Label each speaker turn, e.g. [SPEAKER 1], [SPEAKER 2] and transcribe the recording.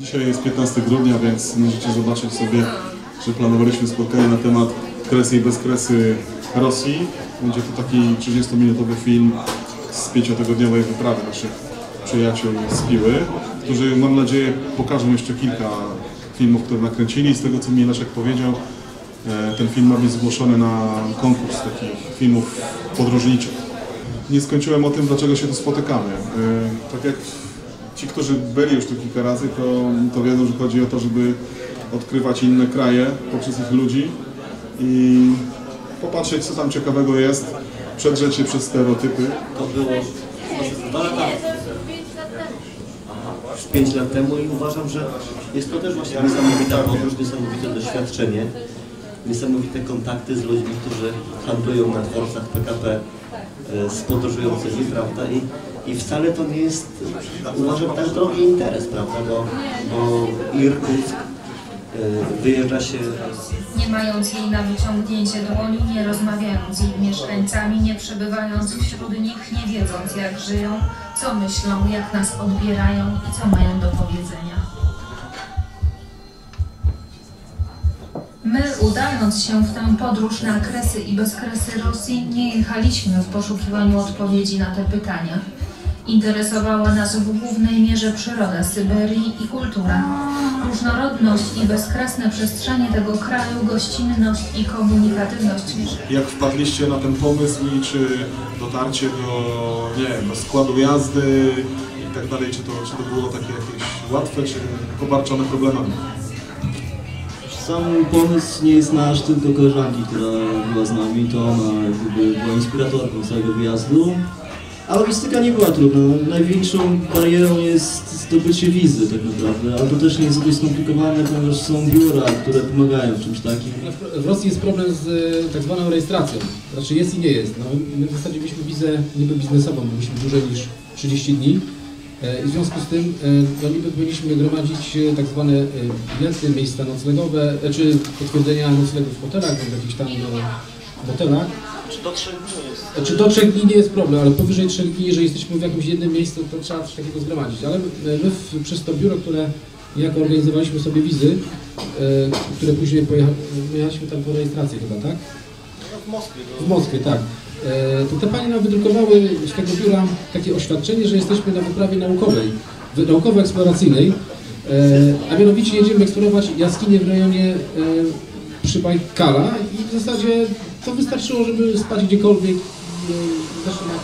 [SPEAKER 1] Dzisiaj jest 15 grudnia, więc możecie zobaczyć sobie, że planowaliśmy spotkanie na temat kresy i bezkresy Rosji. Będzie to taki 30-minutowy film z pięciotygodniowej wyprawy naszych przyjaciół z Piły, którzy mam nadzieję pokażą jeszcze kilka filmów, które nakręcili. Z tego co mi Leszek powiedział, ten film ma być zgłoszony na konkurs takich filmów podróżniczych. Nie skończyłem o tym, dlaczego się tu spotykamy. E, Tak jak ci, którzy byli już tu kilka razy, to, to wiedzą, że chodzi o to, żeby odkrywać inne kraje poprzez ich ludzi i popatrzeć, co tam ciekawego jest, przedrzeć się przez stereotypy.
[SPEAKER 2] To było dwa lata, już pięć lat temu i uważam, że jest to też właśnie niesamowita podróż, niesamowite doświadczenie, niesamowite kontakty z ludźmi, którzy handlują na dworcach PKP e, z podróżującymi, prawda? I, I wcale to nie jest, uważam, tak drogi interes, prawda? Bo, bo Irkutsk e, wyjeżdża się
[SPEAKER 3] nie mając jej na wyciągnięcie dłoni, nie rozmawiając z jej mieszkańcami, nie przebywając wśród nich, nie wiedząc jak żyją, co myślą, jak nas odbierają i co mają do powiedzenia. My, udając się w tę podróż na kresy i bezkresy Rosji, nie jechaliśmy w poszukiwaniu odpowiedzi na te pytania. Interesowała nas w głównej mierze przyroda Syberii i kultura. Różnorodność i bezkresne przestrzenie tego kraju, gościnność i komunikatywność
[SPEAKER 1] Jak wpadliście na ten pomysł i czy dotarcie do, nie wiem, do składu jazdy i tak dalej, czy to, czy to było takie jakieś łatwe, czy pobarczone problemami?
[SPEAKER 4] Sam pomysł nie jest nasz, tylko koleżanki, która była z nami, to ona jakby była inspiratorką całego wyjazdu. A logistyka nie była trudna. Największą barierą jest zdobycie wizy tak naprawdę, ale to też nie jest zbyt skomplikowane, ponieważ są biura, które pomagają w czymś takim.
[SPEAKER 5] W Rosji jest problem z e, tak zwaną rejestracją. Znaczy jest i nie jest. No, my w zasadzie mieliśmy wizę niby biznesową, byliśmy dłużej niż 30 dni. E, I w związku z tym e, no, niby powinniśmy gromadzić e, tak zwane bilety, miejsca noclegowe, czy potwierdzenia noclegu w hotelach, bądź jakichś tam hotelach.
[SPEAKER 2] czy do trzech dni jest
[SPEAKER 5] Czy do trzech dni nie jest problem, ale powyżej trzech dni, jeżeli jesteśmy w jakimś jednym miejscu, to trzeba coś takiego zgromadzić. Ale my w, przez to biuro, które niejako organizowaliśmy sobie wizy, które później pojecha, pojechaliśmy tam po rejestrację chyba, tak?
[SPEAKER 2] w Moskwie.
[SPEAKER 5] W Moskwie, tak. E, to te panie nam wydrukowały z tego biura takie oświadczenie, że jesteśmy na wyprawie naukowej, naukowo-eksploracyjnej, e, a mianowicie jedziemy eksplorować jaskinie w rejonie e, przy Bajkala i w zasadzie to wystarczyło, żeby spać gdziekolwiek. E, zresztą na